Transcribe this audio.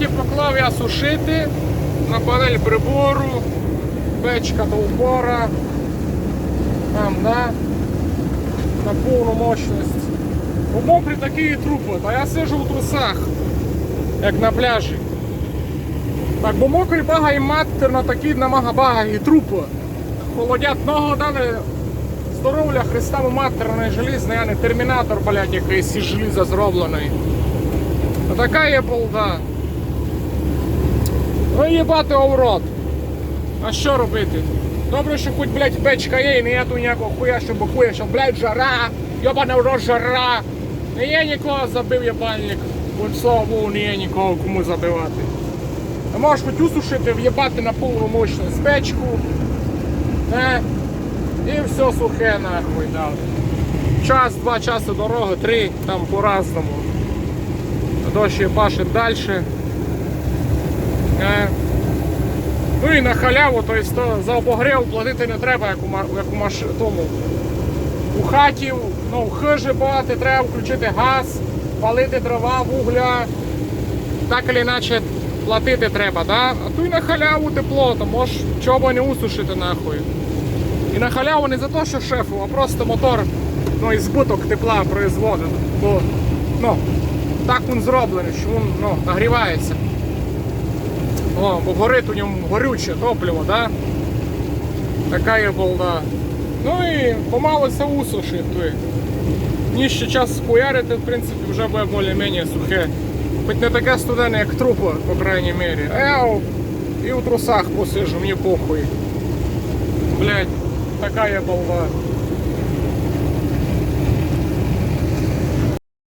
хаті поклав я сушити на панель прибору, печка до упора. Там, да? На повну мощність. У мокрі такі трупи, та я сижу у трусах, як на пляжі. Так, бо мокрий багай матер на такі намага багай трупи. Холодять ногу дали здоров'я Христа матерний желізний, а не термінатор, блядь, якийсь із желіза зроблений. Така є полда. Ну їбати оврот. А що робити? Добре, що хоч, блядь, печка є і не є тут ніякого хуя, що бокує, що, блядь, жара, йобана в рот жара. Не є нікого забив єбальник. От слава Богу, не є нікого кому забивати. А можеш хоч усушити, в'єбати на повну мощність печку. Не? І все сухе нахуй дали. Час, два часи дороги, три, там по-разному. Дощ пашить далі. Е. Ну і на халяву, тобто за обогрів платити не треба, як у, як у маш... тому. У хаті, ну, хижі багато, треба включити газ, палити дрова, вугля. Так чи інакше платити треба, да? А й на халяву тепло, то можеш чого не усушити нахуй. І на халяву не за те, що шефу, а просто мотор ну, і збуток тепла производить. Бо ну, так він зроблений, що він ну, нагрівається. О, бо горить у ньому горюче топливо, да? Є болда. Ну і помало це усушить. то Ні ще час споярити, в принципі, вже буде більш-менш сухе. Хоч не таке студене, як трупа, по крайній мірі. А я і у трусах посижу, мені похуй. Блять, така є болда.